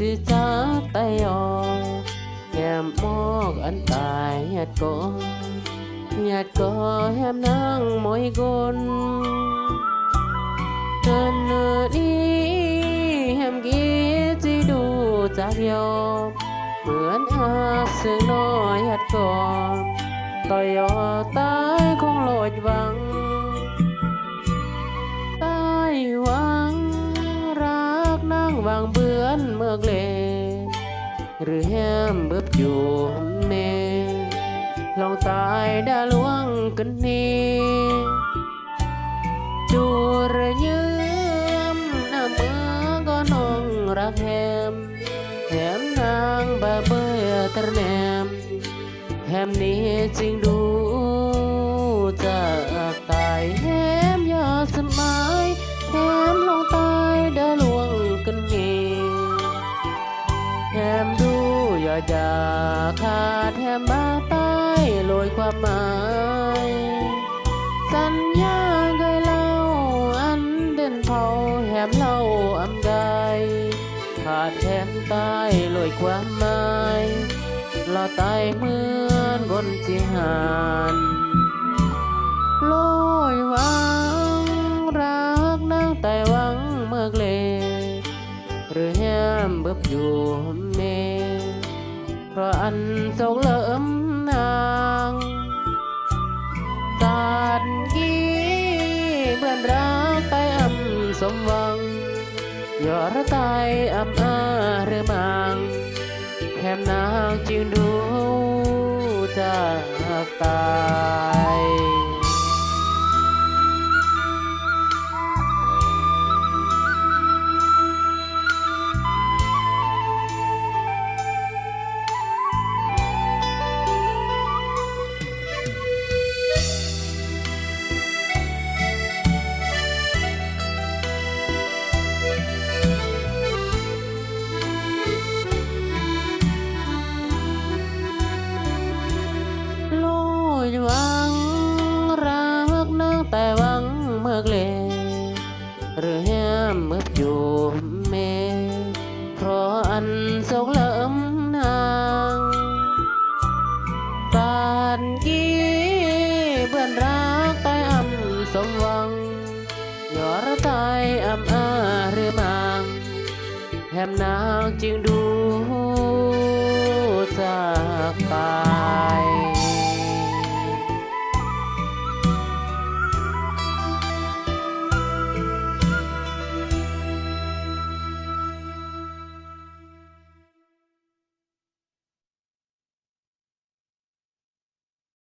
สิจากไตยอแก้มมอกอันตายหยัดก่อหยัดก่อแฮมนางมอยกลเดินเนอนี้แฮมกี้จีดูจากยอเหมือนอาซึ่งน้อยหยัดก่อต่อยอตายคงโลดวังต้หวังรักนั่ง วางเบือนเมื่อเกลหรือแฮมเบิบอยู่เมลองตายดาลวงกันนี้จูระยืมหน้าเมื่อก็นองรักแฮมแฮมนางบาเบยตรแนมแฮมนี้จริงดู อย่าจะขาดแถมมาใต้ลอยความหมาย สัญญาเคยเล่าอันเด่นเผาแถมเล่าอำใดขาดแถมใต้ลอยความหมายลอตายเหมือนคนจีหานลอยหวังรักนางแต่หวังเมื่อเกลหรือแฮมเบิบอยู่เม พราะอันทรงเลิมนางสาดกี้เบื่อนรักไปอำสมหวังยอระตายอำอาหรือมังแคมนางจึงดูจากตาย เมื่อเลหรือแฮมเมื่ออยู่เม เพราะอันสกเลิมนางปานกี้เบื่อนรักแต่อำสมหวังหยอระตายอำอาหรือมังแถมนางจึงดู